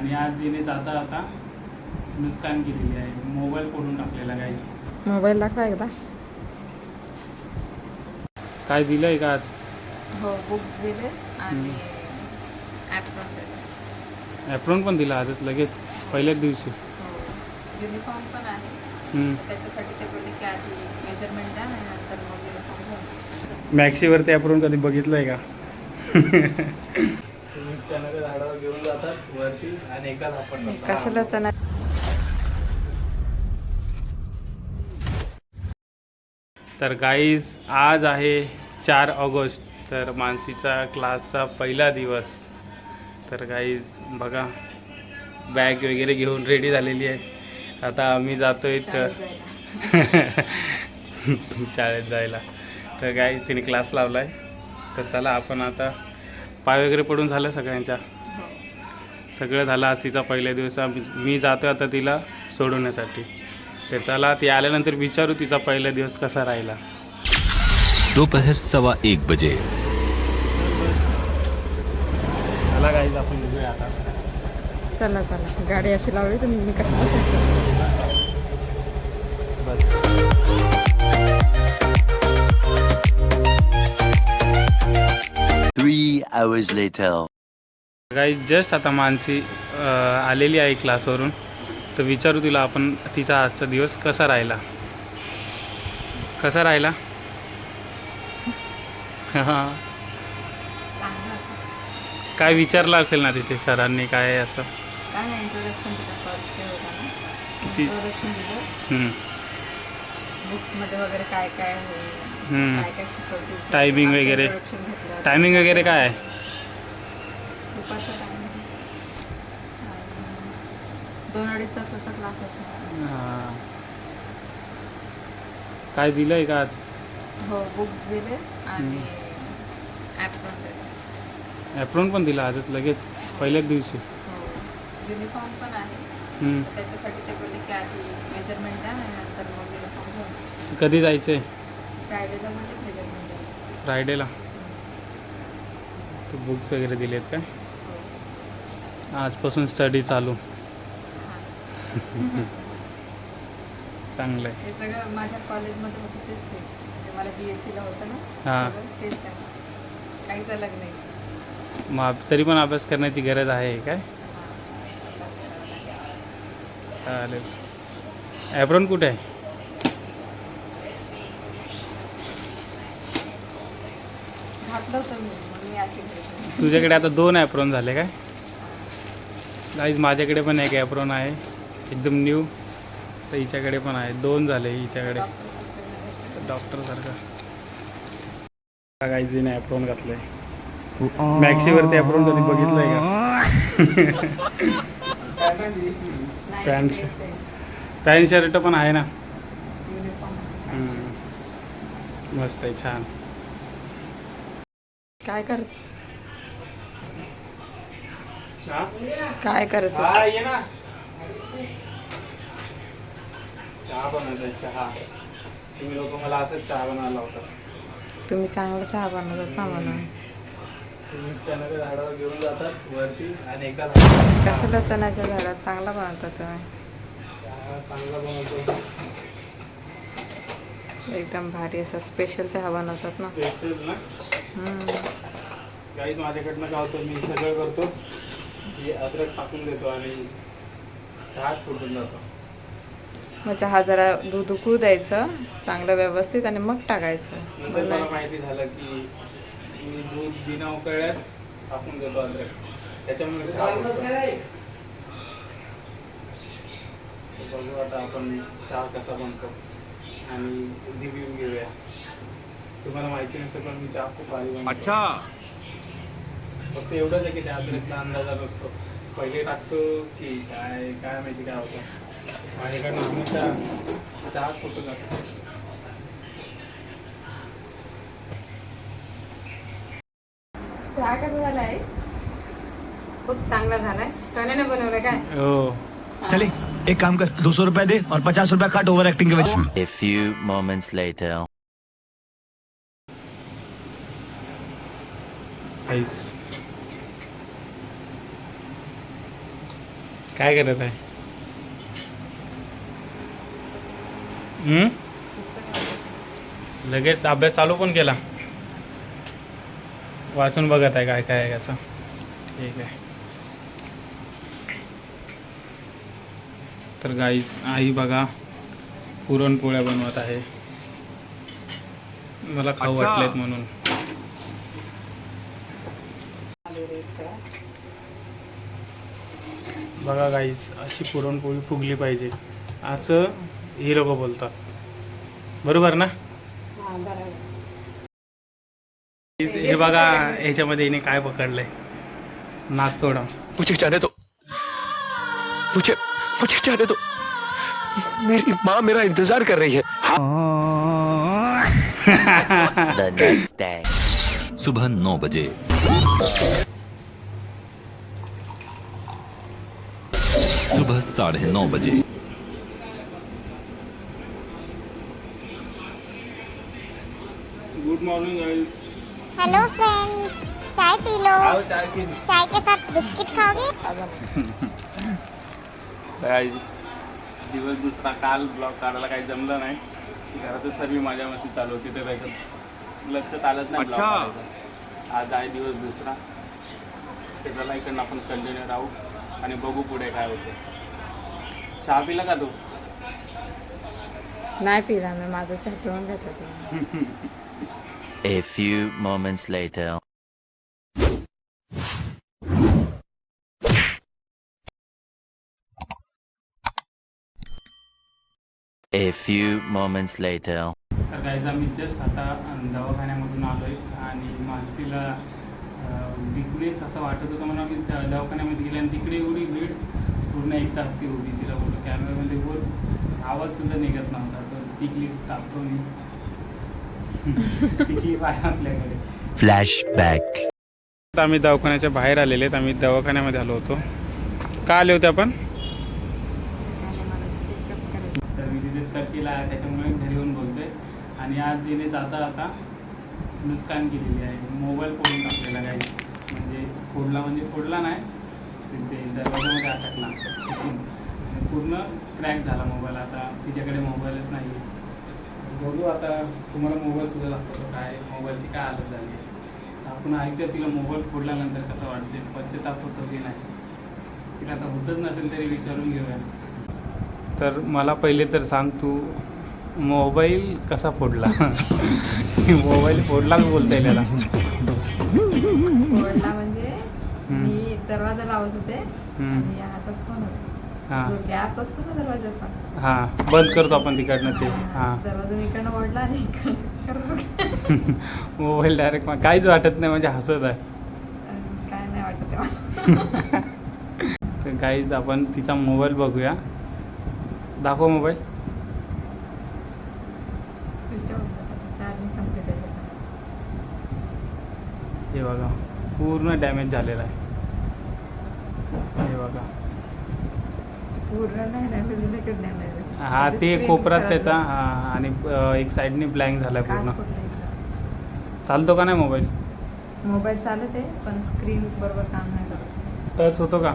आणि आज जिने जाता जाता नुकसान केलेली आहे. मोबाईल फोडून टाकलेला काही मोबाईल दाखवा एकदा? काय दिलंय का आज? हो बुक्स दिले आणि ॲप पण दिले. ॲप्रॉन पण दिला आजच लगेच पहिल्याच दिवशी. हो युनिफॉर्म पण आहे. हम्म. त्याच्यासाठी ते बोलले की आधी मेजरमेंट द्या आणि नंतर मग युनिफॉर्म घेऊन. मॅक्सीवरती ॲप्रॉन कधी बघितलंय का? चॅनल झाडावर घेऊन जातात वरती आणि एकाच आपण कशाला तर नाही. तर गाईज आज आहे चार ऑगस्ट तर मानसीचा क्लासचा पहिला दिवस. तर गाईज बघा बॅग वगैरे घेऊन रेडी झालेली आहे. आता आम्ही जातोय तर शाळेत जायला. तर गाईज तिने क्लास लावला आहे तर चला आपण आता पाय वगैरे पडून झालं सगळ्यांच्या. सगळं झालं आज तिचा पहिल्या दिवस. मी जातो आता तिला सोडवण्यासाठी. तर चला ती आल्यानंतर विचारू तिचा पहिला दिवस कसा राहिला. दोपहर सवा एक बजे. चला काहीच आपण निघूया आता. चला चला. गाडी अशी लावली तर मी सांगते बस. Hours later. काही जस्ट आता मानसी अं, आलेली आहे क्लासवरून तर विचारू तिला आपण तिचा आजचा दिवस कसा राहिला? कसा राहिला? हां काय विचारलं असेल ना तिथे सरांनी काय असं? काय नाही इंट्रोडक्शन दिलं फर्स्ट डे होता ना. किती? इंट्रोडक्शन दिलं. हम्म, बुक्समध्ये वगैरे काय काय आहे हम्म. काय काय आमचं वगैरे. टायमिंग वगैरे काय आहे? दुपारचा टायमिंग दोन अडीच तासाचा क्लास असणार हां. काय दिलंय का आज? हो बुक्स दिले आणि ॲप पण दिले. ॲप्रॉन पण दिला आजच लगेच पहिल्याच दिवशी. हो. युनिफॉर्म पण आहे. हम्म. त्याच्यासाठी ते बोलले की आधी मेजरमेंट द्या आणि नंतर मग युनिफॉर्म घेऊन कधी जायचं आहे फ्रायडेला म्हणजे तर बुक्स वगैरे दिलेत काय? हो. आजपासून स्टडी चालू. चांगलं आहे हे सगळं माझ्या कॉलेजमध्ये होतं तेच आहे. म्हणजे मला बी एस सीला होतं ना हां. तेच काहीच अलग नाही. मग तरी पण अभ्यास करण्याची गरज आहे काय? चालेल. ॲप्रॉन कुठे आहे? घातलं होतं मी मग मी अशी घरी तुझ्याकडे आता दोन ॲप्रॉन झाले काय? गाईज माझ्याकडे पण एक ॲप्रॉन आहे. एकदम न्यू तर हिच्याकडे पण आहे. दोन झाले हिच्याकडे. डॉक्टरसारखं गाईजीने ॲप्रॉन घातलं आहे मॅक्सीवरती ॲप्रॉन कधी बघितलं आहे का पॅन्ट पॅन्ट शर्ट पण आहे ना? हम्म. मस्त आहे छान. काय करत? काय करत? ये ना. चहा बनवताय चहा. तुम्ही लोक मला असंच चहा बनवायला लावतात. तुम्ही चांगला चहा बनवतात ना तुम्ही चण्याच्या झाडावर घेऊन जातात वरती आणि एकदा कशाला चण्याच्या झाडात चांगला बनवतात तुम्ही. चहा चांगला बनवतो एकदम भारी असं स्पेशल चहा बनवतात ना. स्पेशल ना. काहीच माझ्याकडनं काय होतं मी सगळं करतो. की अद्रक टाकून देतो आणि चहाच फुटून जातो. मग चहा जरा दूध उकळू द्यायचं चांगलं व्यवस्थित आणि मग टाकायचं. नंतर मला नाही- माहिती झालं की मी दूध बिना उकळल्याच टाकून देतो अद्रक. त्याच्यामुळे चहा फुटतो. तर बघू आता आपण चहा कसा बनतो आणि रिव्ह्यू घेऊया. तुम्हाला माहिती नसेल पण मी बनवतो. फक्त एवढंच आहे की त्या अद्रकला अंदाज़ा नसतो. पहिले टाकतो की काय काय माहिती काय होतं. माझ्याकडनं चहाच जातो चहा कसा झालाय? खूप चांगला झालाय. सोन्याने बनवलं काय? हो. चले एक काम कर. दो सौ रुपया दे और पचास रुपया काट ओवर एक्टिंग के वजह A few moments later. आईस काय करत आहे? हम्म? लगेच अभ्यास चालू पण केला. वाचून बघत आहे काय काय आहे कसं. ठीक आहे. तर गाईच आई बघा पुरणपोळ्या बनवत आहे. मला खाऊ वाटलेत म्हणून. बघा गाईज अशी पुरणपोळी फुगली पाहिजे. असं हे लोक बोलतात. बरोबर ना? हे बघा ह्याच्यामध्ये हिने काय पकडलंय. नागतोडा मुझे जाने दो. मुझे मुझे जाने दो. मेरी माँ मेरा इंतजार कर रही है। The next day. सुबह नौ बजे। सुबह साढ़े नौ बजे। गुड मॉर्निंग हेलो फ्रेंड्स चाय पी लो। चाय की साथ बिस्किट खाओगे? दिवस दुसरा काल ब्लॉग काढायला काही जमलं नाही. घरातच सर्व माझ्या मस्ती चालू होती तर काही लक्षात आलंच नाही काढायचं. आज आहे दिवस दुसरा. त्याचा इकडनं आपण कंटिन्यू राहू आणि बघू पुढे काय होतं. चहा पिला का तू नाही पिला मी माझं चहा पिऊन घेतलं A few moments later. A few moments later. तर काहीच आम्ही जस्ट आता दवाखान्यामधून आलो आहे आणि मानसीला विकनेस असं वाटत होतं म्हणून आम्ही द- दवाखान्यामध्ये गेले आणि तिकडे एवढी भीड पूर्ण एक तास ती उभी तिला बोललो कॅमेऱ्यामध्ये बोल. आवाजसुद्धा निघत नव्हता तर ती क्लिप टाकतो मी. ती क्लिप आहे आपल्याकडे. आता आम्ही दवाखान्याच्या बाहेर आलेले आहेत आम्ही दवाखान्यामध्ये आलो होतो. का आले होते आपण? तर मी तिथेच कट केला आहे त्याच्यामुळे घरी येऊन बोलतोय. आणि आज जिने जाता आता नुकसान केलेली आहे. मोबाईल फोडून टाकलेला काही म्हणजे फोडला म्हणजे फोडला नाही तिथे दरवाजामध्ये आणि पूर्ण क्रॅक झाला मोबाईल. आता तिच्याकडे मोबाईलच नाही बघू आता तुम्हाला मोबाईल सुद्धा दाखवतो काय मोबाईलची काय हालत झाली आहे. आपण ऐकतो तिला मोबाईल फोडल्यानंतर कसं वाटते पश्चाताप होतो की नाही. तिला आता होतच नसेल तरी विचारून घेऊया. तर मला पहिले तर सांग तू मोबाईल कसा फोडला? मोबाईल फोडलाच बोलता येईल याला दरवाजा लावत होते. आणि या हातात फोन होता. हां. जो गॅप असतो ना दरवाजाचा. हां. बंद करतो आपण तिकडनं ते. हां. दरवाजा मी इकडनं ओढला आणि इकडनं मोबाईल डायरेक्ट काहीच वाटत नाही म्हणजे हसत आहे. काय नाही वाटत तर काहीच आपण तिचा मोबाईल बघूया. दाखव मोबाईल. स्विच ऑफ चार्जिंग संपली त्याच्यात. हे बघा. पूर्ण डॅमेज झालेला आहे. हे बघा. हा ते कोपऱ्यात त्याचा हा आणि एक साईडने ब्लँक झाला पूर्ण. चालतो का नाही मोबाईल? मोबाईल चालत आहे पण स्क्रीन बरोबर काम नाही करत. टच होतो का?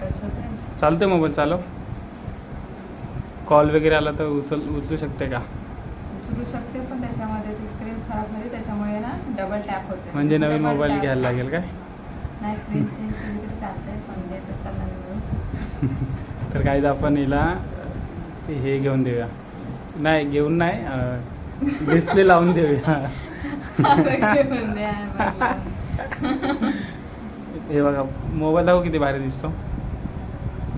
टच होते चालते मोबाईल चालव. कॉल वगैरे आला तर उचल उचलू शकते का? उचलू शकते पण त्याच्यामध्ये ती स्क्रीन खराब झाली त्याच्यामुळे ना डबल टॅप होते म्हणजे नवीन मोबाईल. घ्यायला लागेल काय? नाही स्क्रीन चेंज तरी काहीच आपण हिला ते हे घेऊन देऊया. नाही घेऊन नाही डिस्प्ले लावून देऊया. हे बघा मोबाईल दाखव किती भारी दिसतो.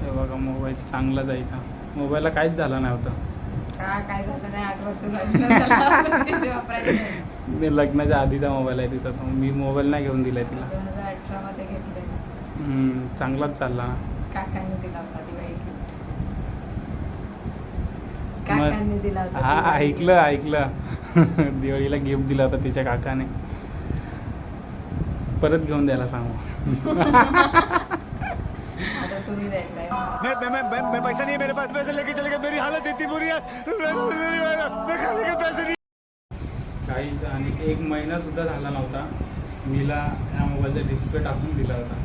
हे बघा मोबाईल चांगला जायचा. मोबाईलला काहीच झालं नाही होतं काय लग्नाच्या आधीचा मोबाईल आहे तिचा तो मी मोबाईल नाही घेऊन दिलाय तिला दोन हजार अठरा मध्ये घेतले हम्म, चांगलाच चालला. ना काकांनी दिला होता दिवाळी gift. मस्त. काकांनी दिला होता हा दिवाळी ऐकलं ऐकलं. दिवाळीला गिफ्ट दिला होता तिच्या काकाने. परत घेऊन द्यायला सांगू. gift. आता तुम्ही द्यायचा आहे मैं मैं मैं मैं, मैं पैसा नहीं है मेरे पास पैसे लेके चले गए मेरी हालत इतनी बुरी है। मैं खाने के पैसे नहीं काही आणि एक महिना सुद्धा झाला नव्हता. मीला या मोबाईलचा डिस्प्ले टाकून दिला होता.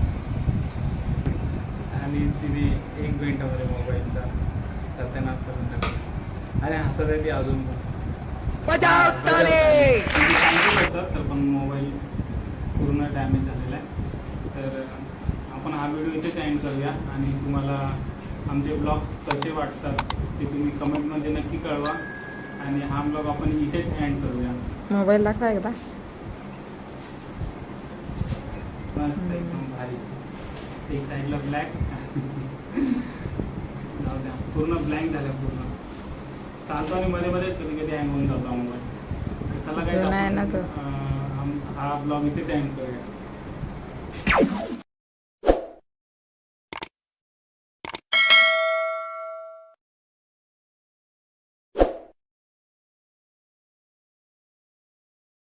आणि तिने एक मिनिटामध्ये मोबाईलचा. सत्यानाश करून टाकला आणि हसत आहे ती अजून. असं तर पण मोबाईल पूर्ण डॅमेज झालेला आहे. तर आपण हा व्हिडिओ इथेच एंड करूया. आणि तुम्हाला आमचे ब्लॉग्स कसे वाटतात ते तुम्ही कमेंटमध्ये नक्की कळवा. आणि हा ब्लॉग आपण इथेच एंड करूया. मोबाईल दाखवा एकदा. मस्त एकदम भारी. एक साईडला ब्लॅक जाऊ द्या पूर्ण ब्लँक झालं पूर्ण. चालतो आणि मध्ये मध्ये कधी कधी हँग होऊन जातो मोबाईल चला काय. हा ब्लॉग इथेच एंड करूया.